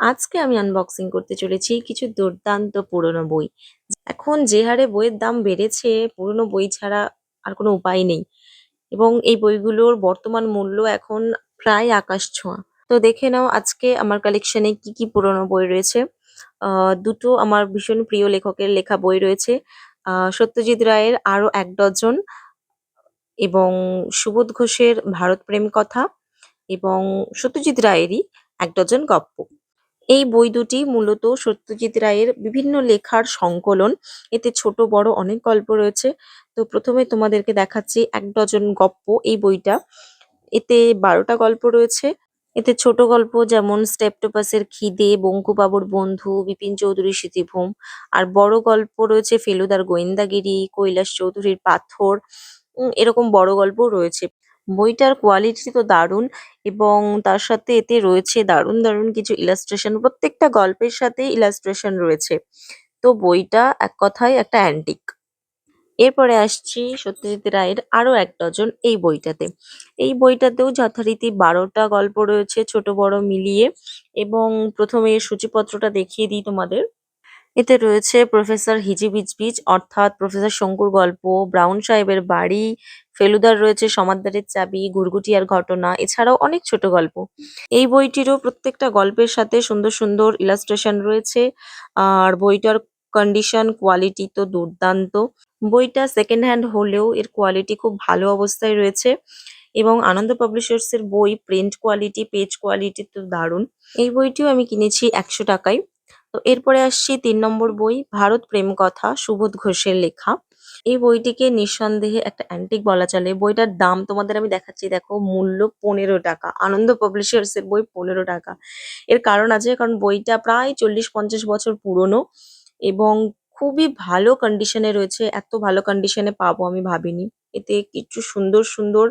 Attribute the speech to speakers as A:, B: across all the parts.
A: আজকে আমি আনবক্সিং করতে চলেছি কিছু দুর্দান্ত পুরনো বই। এখন যে হারে বইয়ের দাম বেড়েছে, পুরনো বই ছাড়া আর কোনো উপায় নেই। এবং এই বইগুলোর বর্তমান মূল্য এখন প্রায় আকাশ ছোঁয়া। তো দেখে নাও আজকে আমার কালেকশনে কি কি পুরনো বই রয়েছে। দুটো আমার ভীষণ প্রিয় লেখকের লেখা বই রয়েছে। সত্যজিৎ রায়ের আরও এক ডজন এবং সুবোধ ঘোষের ভারত প্রেম কথা এবং সত্যজিৎ রায়েরই এক ডজন গপ্প। এই বই দুটি মূলত সত্যজিৎ রায়ের বিভিন্ন লেখার সংকলন। এতে ছোট বড় অনেক গল্প রয়েছে। তো প্রথমে তোমাদেরকে দেখাচ্ছি এক ডজন গপ্প এই বইটা। এতে বারোটা গল্প রয়েছে। এতে ছোট গল্প যেমন স্টেপটোপাসের খিদে, বঙ্কুবাবুর বন্ধু, বিপিন চৌধুরীর স্মৃতিভ্রম। আর বড় গল্প রয়েছে ফেলুদার গোয়েন্দাগিরি, কৈলাস চৌধুরীর পাথর উম এরকম বড় গল্পও রয়েছে। বইটার কোয়ালিটি তো দারুণ এবং তার সাথে এতে রয়েছে দারুণ দারুণ কিছু ইলাস্ট্রেশন প্রত্যেকটা গল্পের সাথেই ইলাস্ট্রেশন রয়েছে। তো বইটা এক কথায় একটা অ্যান্টিক। এরপরে আসছি সত্যজিৎ রায়ের আরও এক ডজন এই বইটাতে। এই বইটাতেও যথারীতি বারোটা গল্প রয়েছে ছোট বড় মিলিয়ে এবং প্রথমে সূচিপত্রটা দেখিয়ে দিই তোমাদের। এতে রয়েছে প্রফেসর হিজিবিজবিজ অর্থাৎ প্রফেসর শঙ্কুর গল্প, ব্রাউন সাহেবের বাড়ি, ফেলুদার রয়েছে সমাদ্দারের চাবি, ঘুরঘুটিয়ার ঘটনা এছাড়াও অনেক ছোট গল্প। এই বইটিরও প্রত্যেকটা গল্পের সাথে সুন্দর সুন্দর ইলাস্ট্রেশন রয়েছে আর বইটার কন্ডিশন কোয়ালিটি তো দুর্দান্ত। বইটা সেকেন্ড হ্যান্ড হলেও এর কোয়ালিটি খুব ভালো অবস্থায় রয়েছে এবং আনন্দ পাবলিশার্স এর বই প্রিন্ট কোয়ালিটি, পেজ কোয়ালিটি তো দারুণ। এই বইটিও আমি কিনেছি একশো টাকায়। তো এরপরে আসছি তিন নম্বর বই, ভারত প্রেম কথা, সুবোধ ঘোষের লেখা। এই বইটিকে নিঃসন্দেহে একটা অ্যান্টিক বলা চলে। বইটার দাম তোমাদের আমি দেখাচ্ছি, দেখো, মূল্য পনেরো টাকা। আনন্দ পাবলিশার্স এর বই পনেরো টাকা। এর কারণ আছে, কারণ বইটা প্রায় চল্লিশ পঞ্চাশ বছর পুরনো এবং খুবই ভালো কন্ডিশনে রয়েছে। এত ভালো কন্ডিশনে পাবো আমি ভাবিনি। এতে কিছু সুন্দর সুন্দর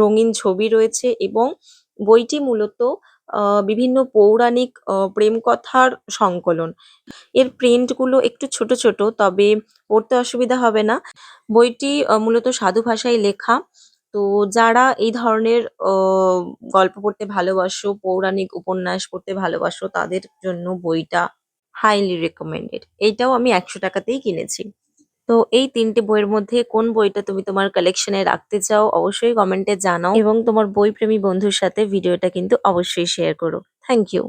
A: রঙিন ছবি রয়েছে এবং বইটি মূলত আ বিভিন্ন পৌরাণিক আ প্রেম কথার সংকলন। এর প্রিন্টগুলো একটু ছোট ছোট তবে পড়তে অসুবিধা হবে না। বইটি আ মূলত সাধু ভাষায় লেখা। তো যারা এই ধরনের অ গল্প পড়তে ভালোবাসো, পৌরাণিক উপন্যাস পড়তে ভালোবাসো তাদের জন্য বইটা হাইলি রেকমেন্ডেড এইটাও আমি একশো টাকাতেই কিনেছি। তো এই তিনটি বইয়ের মধ্যে কোন বইটা তুমি তোমার কালেকশনে রাখতে চাও অবশ্যই কমেন্টে জানাও এবং তোমার বইপ্রেমী বন্ধুর সাথে ভিডিওটা কিন্তু অবশ্যই শেয়ার করো। Thank you.